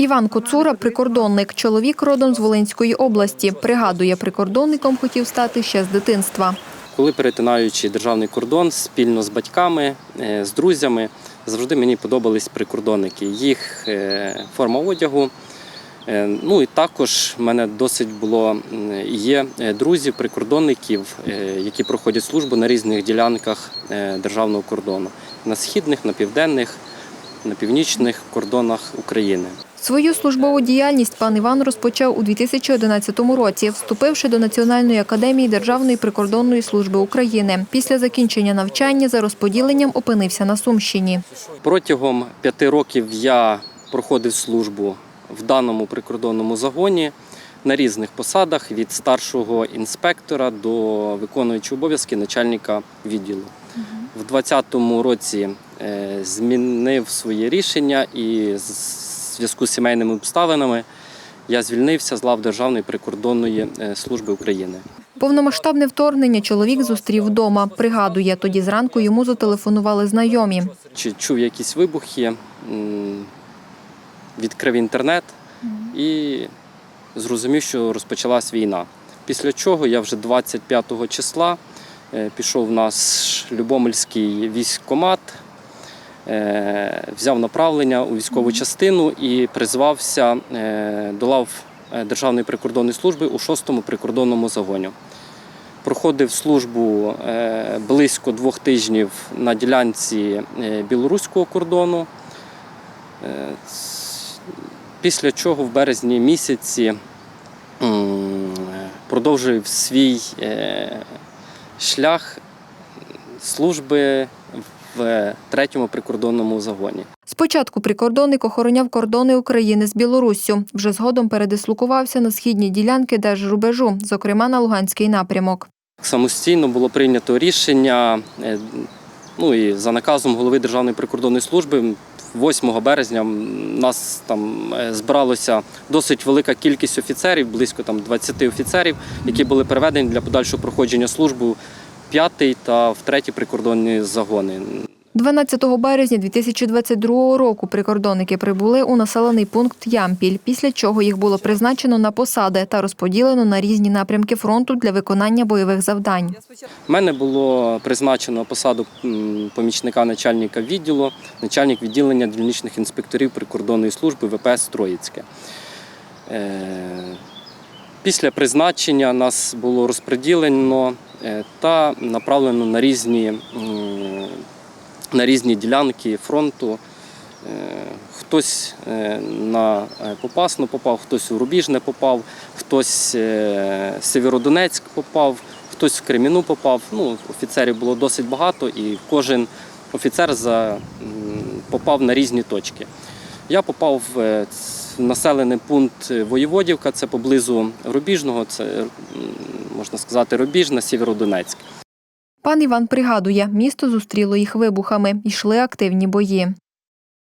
Іван Коцура прикордонник. Чоловік родом з Волинської області. Пригадує, прикордонником хотів стати ще з дитинства. Коли перетинаючи державний кордон спільно з батьками, е, з друзями, завжди мені подобались прикордонники. Їх е, форма одягу. Е, Ну і також в мене досить було є друзів, прикордонників, які проходять службу на різних ділянках державного кордону на східних, на південних, на північних кордонах України. Свою службову діяльність пан Іван розпочав у 2011 році, вступивши до Національної академії Державної прикордонної служби України. Після закінчення навчання за розподіленням опинився на Сумщині. Протягом п'яти років я проходив службу в даному прикордонному загоні на різних посадах від старшого інспектора до виконуючого обов'язки начальника відділу. В 2020 році е, змінив своє рішення і зв'язку з сімейними обставинами я звільнився з лав Державної прикордонної е, служби України. Повномасштабне вторгнення чоловік зустрів вдома. Пригадує, тоді зранку йому зателефонували знайомі. Чи чув якісь вибухи, відкрив інтернет і зрозумів, що розпочалась війна. Після чого я вже 25 числа е, пішов в наш Любомельський військкомат, взяв направлення у військову частину і призвався е, до лав е, Державної прикордонної служби у 6-му прикордонному загоні. Проходив службу е, близько двох тижнів на ділянці е, білоруського кордону. Е, Після чого в березні місяці продовжив свій е, шлях служби в третьому прикордонному загоні. Спочатку прикордонник охороняв кордони України з Білоруссю. Вже згодом передислокувався на східні ділянки держрубежу, зокрема на Луганський напрямок. Самостійно було прийнято рішення, е, ну і за наказом голови Державної прикордонної служби. 8 березня нас там е, збиралося досить велика кількість офіцерів, близько там 20 офіцерів, які були переведені для подальшого проходження служби 5 та в 3 прикордонні загони. 12 березня 2022 року прикордонники прибули у населений пункт Ямпіль, після чого їх було призначено на посади та розподілено на різні напрямки фронту для виконання бойових завдань. У мене було призначено посаду помічника начальника відділу, начальник відділення дільничних інспекторів прикордонної служби ВПС Троїцьке. Е, Після призначення нас було розподілено та направлено на різні, на різні ділянки фронту. Е, Хтось е, на е, Попасну попав, хтось у Рубіжне попав, хтось е, в Сєвєродонецьк попав, хтось в Креміну попав. Ну, офіцерів було досить багато, і кожен офіцер за, попав на різні точки. Я попав в е, населений пункт Воєводівка, це поблизу Рубіжного, це можна сказати Рубіжне, Сєвєродонецьк. Пан Іван пригадує, місто зустріло їх вибухами. Йшли активні бої.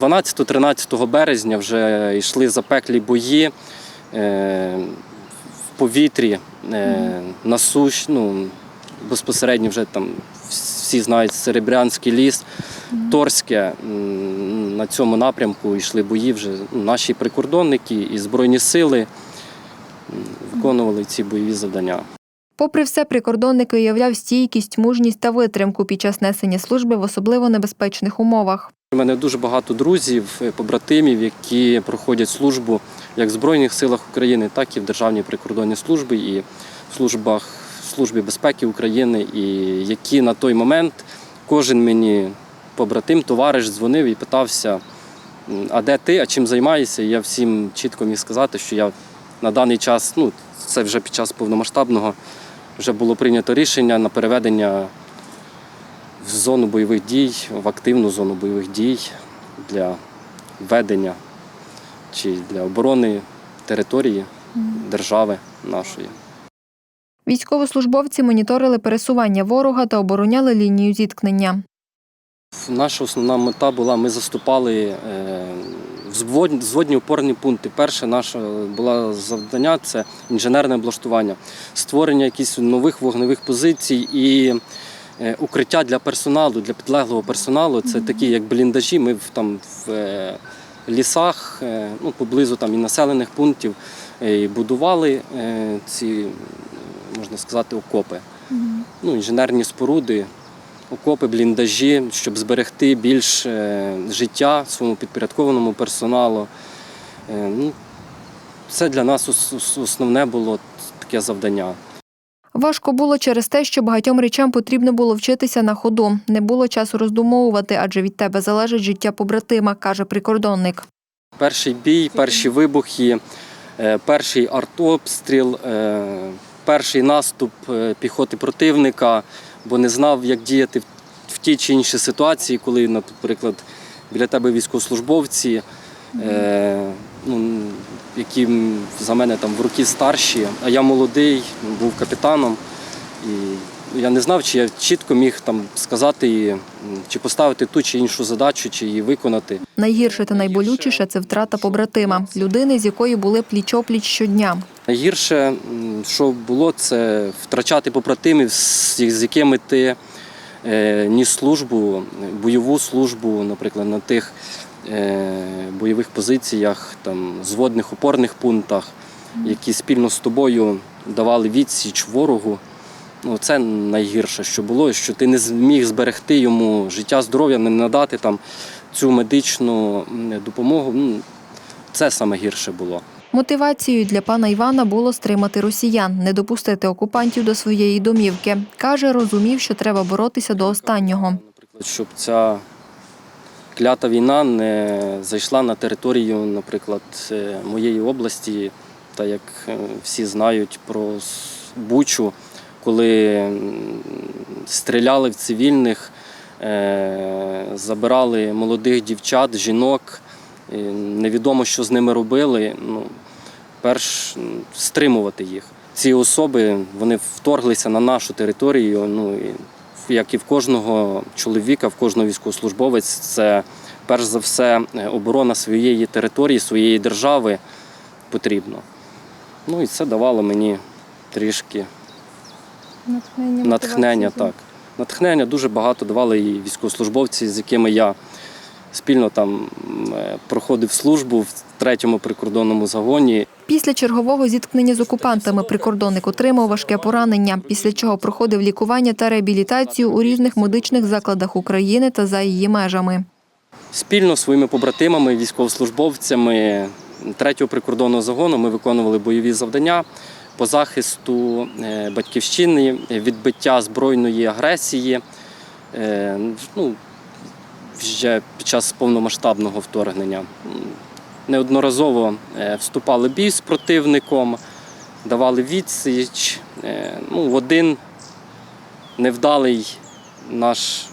12-13 березня вже йшли запеклі бої е, в повітрі, е, на суш, ну, безпосередньо вже там всі знають Серебрянський ліс, Торське. На цьому напрямку йшли бої вже наші прикордонники і Збройні сили виконували ці бойові завдання. Попри все, прикордонник виявляв стійкість, мужність та витримку під час несення служби в особливо небезпечних умовах. У мене дуже багато друзів, побратимів, які проходять службу як в Збройних силах України, так і в Державній прикордонній службі і в службах в службі безпеки України, і які на той момент кожен мені побратим, товариш дзвонив і питався, а де ти, а чим займаєшся? І я всім чітко міг сказати, що я на даний час, ну це вже під час повномасштабного, вже було прийнято рішення на переведення в зону бойових дій, в активну зону бойових дій для ведення чи для оборони території держави нашої. Військовослужбовці моніторили пересування ворога та обороняли лінію зіткнення. Наша основна мета була, ми заступали е, зводні опорні пункти. Перше наше було завдання це інженерне облаштування, створення якихось нових вогневих позицій і е, укриття для персоналу, для підлеглого персоналу. Це такі як бліндажі. Ми там в, е, лісах, ну, поблизу там і населених пунктів, і будували ці, можна сказати, окопи. Ну, інженерні споруди, окопи, бліндажі, щоб зберегти більш е, життя своєму підпорядкованому персоналу. Е, Ну, це для нас ос- ос- основне було таке завдання. Важко було через те, що багатьом речам потрібно було вчитися на ходу. Не було часу роздумовувати, адже від тебе залежить життя побратима, каже прикордонник. Перший бій, перші вибухи, е, перший артобстріл, перший наступ піхоти противника, бо не знав, як діяти в- тій чи іншій ситуації, коли, наприклад, біля тебе військовослужбовці, е, ну, які за мене там в роки старші, а я молодий, був капітаном. І я не знав, чи я чітко міг там сказати, чи поставити ту чи іншу задачу, чи її виконати. Найгірше та найболючіше це втрата побратима, людини, з якою були пліч-опліч щодня. Найгірше, що було, це втрачати побратимів, з якими ти е, ніс службу, бойову службу, наприклад, на тих е, бойових позиціях, там, зводних опорних пунктах, які спільно з тобою давали відсіч ворогу. Ну, це найгірше, що було, що ти не зміг зберегти йому життя, здоров'я, не надати там цю медичну допомогу. Ну, Це саме гірше було. Мотивацією для пана Івана було стримати росіян, не допустити окупантів до своєї домівки. Каже, розумів, що треба боротися до останнього. Наприклад, щоб ця клята війна не зайшла на територію, наприклад, е, моєї області, та як е, всі знають про Бучу, коли стріляли в цивільних, е, забирали молодих дівчат, жінок, невідомо, що з ними робили. Ну, перш стримувати їх. Ці особи вони вторглися на нашу територію. Ну і як і в кожного чоловіка, в кожного військовослужбовець, це перш за все е, оборона своєї території, своєї держави потрібно. Ну і це давало мені трішки Натхнення, натхнення. Так. Натхнення дуже багато давали і військовослужбовці, з якими я спільно там е, проходив службу в третьому прикордонному загоні. Після чергового зіткнення з окупантами прикордонник отримав важке поранення, після чого проходив лікування та реабілітацію у різних медичних закладах України та за її межами. Спільно зі своїми побратимами, військовослужбовцями третього прикордонного загону ми виконували бойові завдання по захисту е, батьківщини, відбиття збройної агресії. е, Ну, вже під час повномасштабного вторгнення. Неодноразово е, вступали в бій з противником, давали відсіч. Ну, в один невдалий наш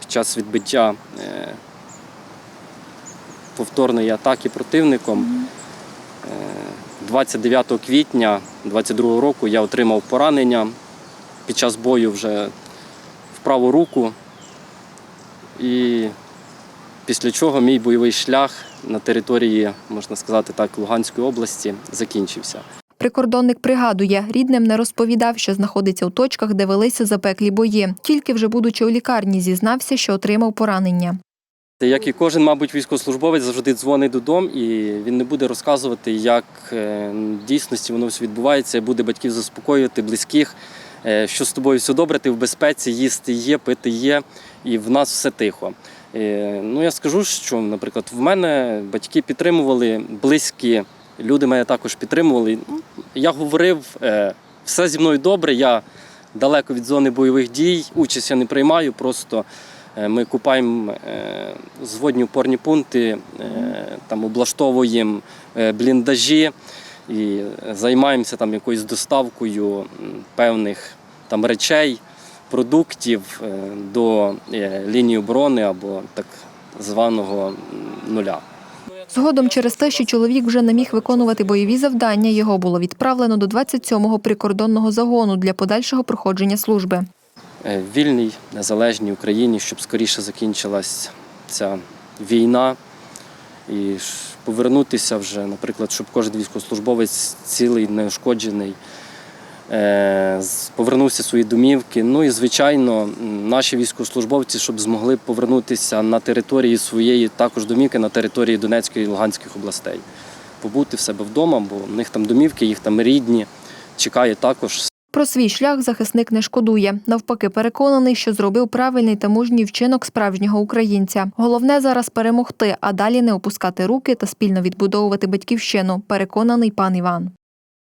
під час відбиття повторної атаки противником. Е, 29 квітня 22 року я отримав поранення під час бою вже в праву руку. І після чого мій бойовий шлях на території, можна сказати так, Луганської області закінчився. Прикордонник пригадує, рідним не розповідав, що знаходиться у точках, де велися запеклі бої. Тільки вже будучи у лікарні, зізнався, що отримав поранення. Як і кожен, мабуть, військовослужбовець завжди дзвонить додому, і він не буде розказувати, як е, в дійсності воно все відбувається, буде батьків заспокоювати, близьких, е, що з тобою все добре, ти в безпеці, їсти є, пити є, і в нас все тихо. Е, Ну, я скажу, що, наприклад, в мене батьки підтримували, близькі люди мене також підтримували. Я говорив, все зі мною добре, я далеко від зони бойових дій, участь я не приймаю, просто ми купаємо е, зводні опорні пункти, е, там облаштовуємо е, бліндажі і займаємося там якоюсь доставкою певних там речей, продуктів е, до е, лінії оборони або так званого нуля. Згодом, через те, що чоловік вже не міг виконувати бойові завдання, його було відправлено до 27-го прикордонного загону для подальшого проходження служби. Е, вільній, незалежній Україні, щоб скоріше закінчилась ця війна і повернутися вже, наприклад, щоб кожен військовослужбовець цілий, неушкоджений е, повернувся в свої домівки. Ну і звичайно, наші військовослужбовці, щоб змогли повернутися на території своєї також домівки, на території Донецької і Луганських областей, побути в себе вдома, бо в них там домівки, їх там рідні. Чекає також Про свій шлях захисник не шкодує. Навпаки, переконаний, що зробив правильний та мужній вчинок справжнього українця. Головне зараз перемогти, а далі не опускати руки та спільно відбудовувати батьківщину. Переконаний пан Іван.